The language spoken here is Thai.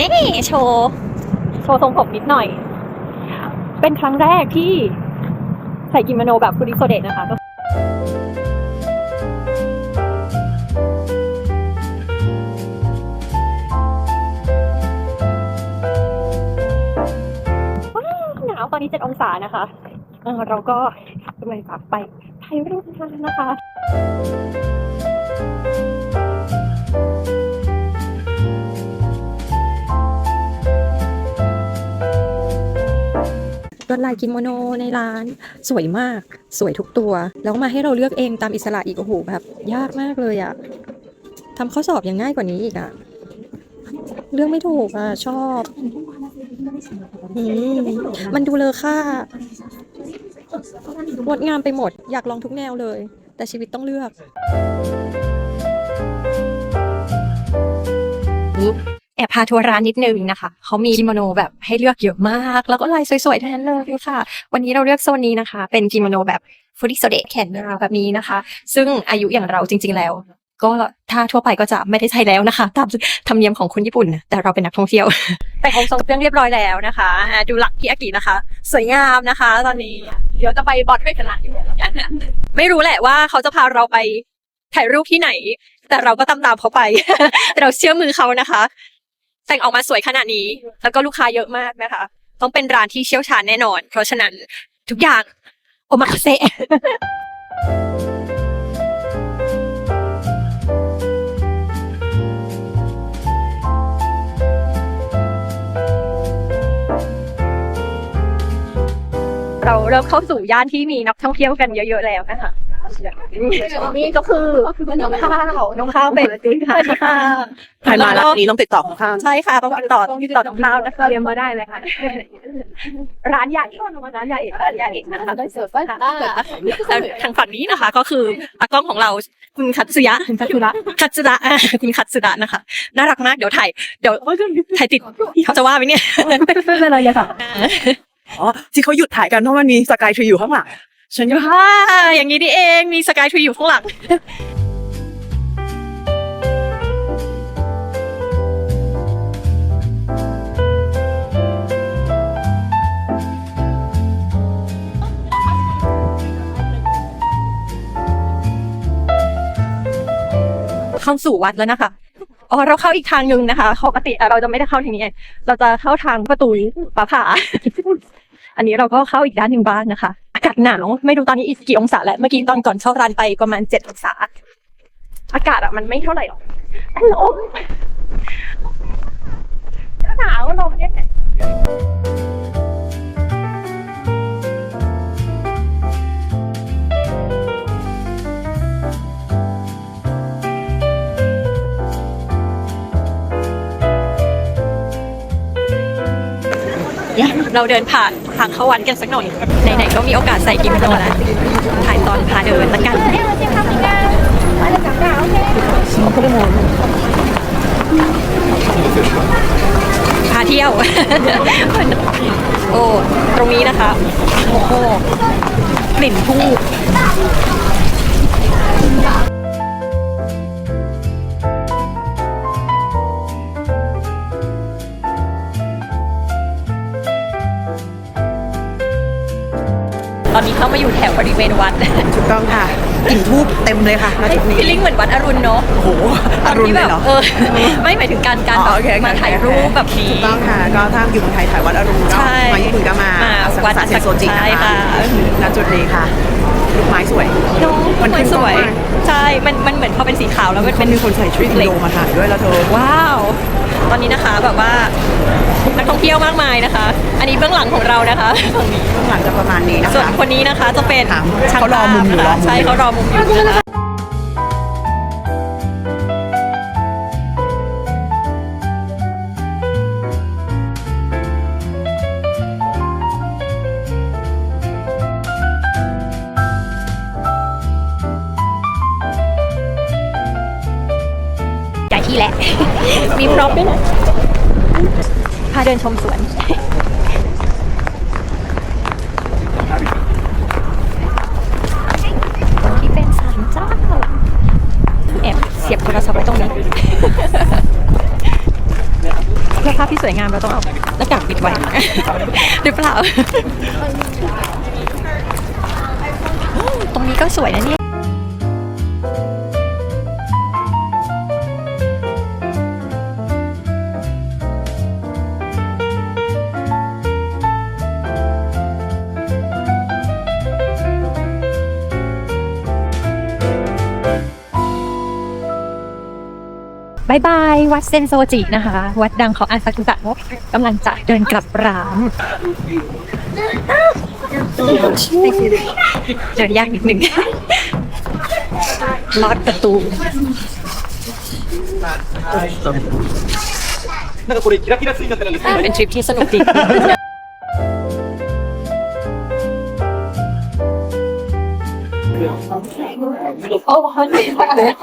นี่โชว์โชว์ทรงผมนิดหน่อย เป็นครั้งแรกที่ใส่กิโมโนแบบคุริโซเดะนะคะก็ว้าหนาวตอนนี้7องศานะคะเเราก็กำลังจะไปถ่ายรูปนะคะ วดลายกิโมโนในร้าน สวยมากสวยทุกตัว แล้วมาให้เราเลือกเองตามอิสระอีกโอ้โหแบบ ยากมากเลยอะทำข้อสอบยังง่ายกว่านี้อีกอะเลือกไม่ถูกอะชอบอมมันดูเลอค่างดงามไปหมด อยากลองทุกแนวเลย แต่ชีวิตต้องเลือก อบพาทัวร์ร้านนิดนึงนะคะเขามีกิโมโนแบบให้เลือกเยอะมาก แล้วก็ลายสวยๆทั้งนั้นเลยค่ะ วันนี้เราเลือกโซนนี้นะคะ เป็นกิโมโนแบบฟูริโซเดะแขนยาวแบบนี้นะคะ ซึ่งอายุอย่างเราจริง ๆ แล้ว ก็ถ้าทั่วไปก็จะไม่ได้ใช้แล้วนะคะตามธรรมเนียมของคนญี่ปุ่น แต่เราเป็นนักท่องเที่ยวแต่งองทรงเครื่องเรียบร้อยแล้วนะคะดูหลักพี่อากินะคะ สวยงามนะคะ ตอนนี้เดี๋ยวจะไปบอดด้วยกันนะไม่รู้แหละว่าเขาจะพาเราไปถ่ายรูปที่ไหน แต่เราก็ตามตามเขาไป เราเชื่อมือเขานะคะ แต่งออกมาสวยขนาดนี้ แล้วก็ลูกค้าเยอะมากนะคะ ต้องเป็นร้านที่เชี่ยวชาญแน่นอน เพราะฉะนั้นทุกอย่างโอมาเซเราเริ่มเข้าสู่ย่านที่มีนักท่องเที่ยวกันเยอะๆแล้วนะคะ นี่ก็คือน้องข้าวน้องข้าวเป็นค่ะใครมาร้านนี้ต้องติดต่อข้างใช่ค่ะต้องติดต่อต้องติดต่อน้องข้าวนะคะเรียนมาได้เลยค่ะ ร้านใหญ่ร้านใหญ่ร้านใหญ่นะคะได้เสิร์ฟค่ะแล้วทางฝั่งนี้นะคะ ก็คืออากล้องของเราคุณคัตสึยะคุณคัตสึระคัตสึระอะคุณคัตสึระนะคะน่ารักมากเดี๋ยวถ่ายเดี๋ยวถ่ายติดเขาจะว่าไหมเนี่ยไม่เป็นไรค่ะอ๋อที่เขาหยุดถ่ายกันเพราะมันมีสกายทรีอยู่ข้างหลัง ฉันก็อ่าอย่างนี้นี่เองมีสกายทรีอยู่ข้างหลัง เข้าสู่วัดแล้วนะคะ อ๋อ เราเข้าอีกทางหนึ่งนะคะปกติอะเราจะไม่ได้เข้าทางนี้ เราจะเข้าทางประตูป่าผา อันนี้เราก็เข้าอีกด้านหนึ่งบ้านนะคะากาศหนาวไม่รู้ตอนนี้อีกกี่องศาแล้วเมื่อกี้ตอนก่อนเข้าร้านไปประมาณเจ็ดองศา อากาศอะมันไม่เท่าไหร่หรอกแต่ลมหนาวลมเนี่ยเราเดินผ่าน ทางเข้าวัดกันสักหน่อย ไหนๆก็มีโอกาสใส่กิมโนแล้ว ถ่ายตอนพาเดินละกันพาเที่ยว โอ้ ตรงนี้นะคะ โอ้โหกลิ่นทูบ ตอนนี้เข้ามาอยู่แถวบริเวณวัดถูกต้องค่ะกลิ่นทูบเต็มเลยค่ะณจุดนี้ฟีลลิ่งเหมือนวัดอรุณเนาะโอ้โหอรุณเลยเหรอเออไม่หมายถึงการการอ๋แบอบโอเคโอเคมาถ่ายรูปแบบนี้ถูกต้องค่ะ ก็ถ้าอยู่เมืองไทยถ่ายวัดอรุณก็ใช่มาญี่ปุ่นก็มามาสัวัดสเซนโซจิใช่นะคะค่ะณจุดนี้ค่ะลูกไม้สวยน้องมันมันสวยขึ้นกล้องมากใช่ มันมันเหมือนพอเป็นสีขาวแล้วมันมัเป็นนมีคนใส่ชุดอินโดมาถ่ายด้วยแล้วเธอ ว้าว ตอนนี้นะคะแบบว่านัก ท่องเที่ยวมากมายนะคะ อันนี้เบื้องหลังของเรานะคะฝั่งนี้ข้างหลังจะประมาณนี้นะส่วนคะ คนนี้นะคะจะเป็นถามช่างเขารอมุมอยู่ภาพรอมุมใช่เขารอมุมอยู่นะคะใหญ่ที่แหละ มีพร็อพด้วยนะ พาเดินชมสวนที่เป็นสารเจ้าแอบเสียบโทรศัพท์ไว้ตรงนี้ เพื่อภาพาพที่สวยงามเราต้องเอาหน้ากากปิดไว้ หรือเปล่า ตรงนี้ก็สวยนะเนี่ย บายบาย วัดเซนโซจินะคะ วัดดังของอาซากุสะกำลังจะเดินกลับร้านเดินยากนิดหนึ่งลอดประตู なんかこれキラキラついちゃってるんですけど เป็นทริปที่สนุกดีโอ้โห